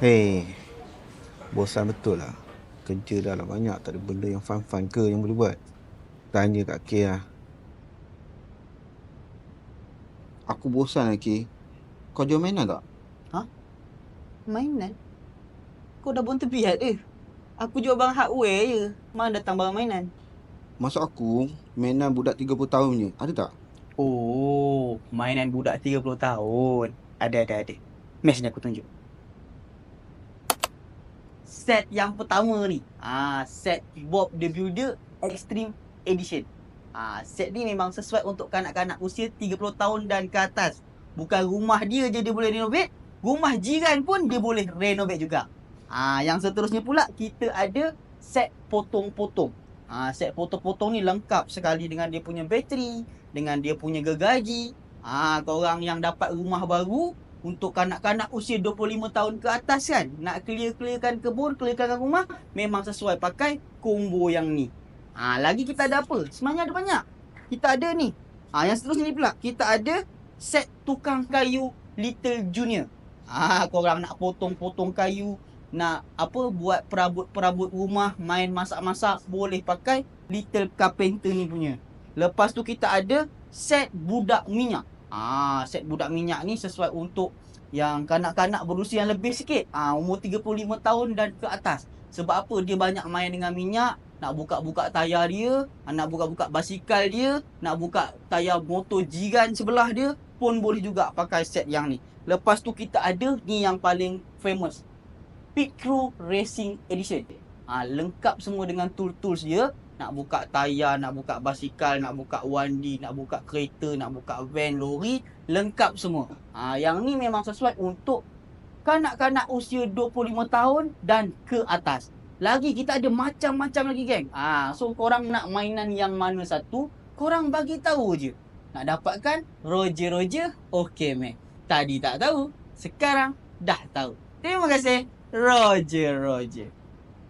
Hei, bosan betul lah. Kerja dah lah banyak, tak ada benda yang fun-fun ke yang boleh buat. Tanya kat K lah. Aku bosan lah K. Kau jual mainan tak? Mainan? Kau dah buang tebiat ke? Aku jual barang hardware je. Mana datang barang mainan? Maksud aku, mainan budak 30 tahun punya. Ada tak? Oh, mainan budak 30 tahun. Ada, ada, ada. Mes ni aku tunjuk. Set yang pertama ni. Ah, set Bob the Builder Extreme Edition. Ah, set ni memang sesuai untuk kanak-kanak usia 30 tahun dan ke atas. Bukan rumah dia je dia boleh renovate, rumah jiran pun dia boleh renovate juga. Ah, yang seterusnya pula kita ada set potong-potong. Ah, set potong-potong ni lengkap sekali dengan dia punya bateri, dengan dia punya gergaji. Ah, korang yang dapat rumah baru untuk kanak-kanak usia 25 tahun ke atas kan, nak clear-clearkan kebun, clearkan rumah, memang sesuai pakai combo yang ni. Ah, lagi kita ada apa? Sebenarnya ada banyak. Kita ada ni. Ah, yang seterusnya ni pula, kita ada set tukang kayu Little Junior. Ah, korang nak potong-potong kayu, nak apa buat perabot-perabot rumah, main masak-masak, boleh pakai Little Carpenter ni punya. Lepas tu kita ada set budak minyak. Ah, set budak minyak ni sesuai untuk yang kanak-kanak berusia yang lebih sikit. Ah, umur 35 tahun dan ke atas. Sebab apa? Dia banyak main dengan minyak, nak buka-buka tayar dia, ah, nak buka-buka basikal dia, nak buka tayar motor jiran sebelah dia pun boleh juga pakai set yang ni. Lepas tu kita ada ni yang paling famous. Pit Crew Racing Edition. Ha, lengkap semua dengan tool-tools dia. Nak buka tayar, nak buka basikal, nak buka wandi, nak buka kereta, nak buka van, lori. Lengkap semua. Ha, yang ni memang sesuai untuk kanak-kanak usia 25 tahun dan ke atas. Lagi kita ada macam-macam lagi geng. Ah, so korang nak mainan yang mana satu, korang bagi tahu je. Nak dapatkan Roger, okey meh. Tadi tak tahu, sekarang dah tahu. Terima kasih. Roger.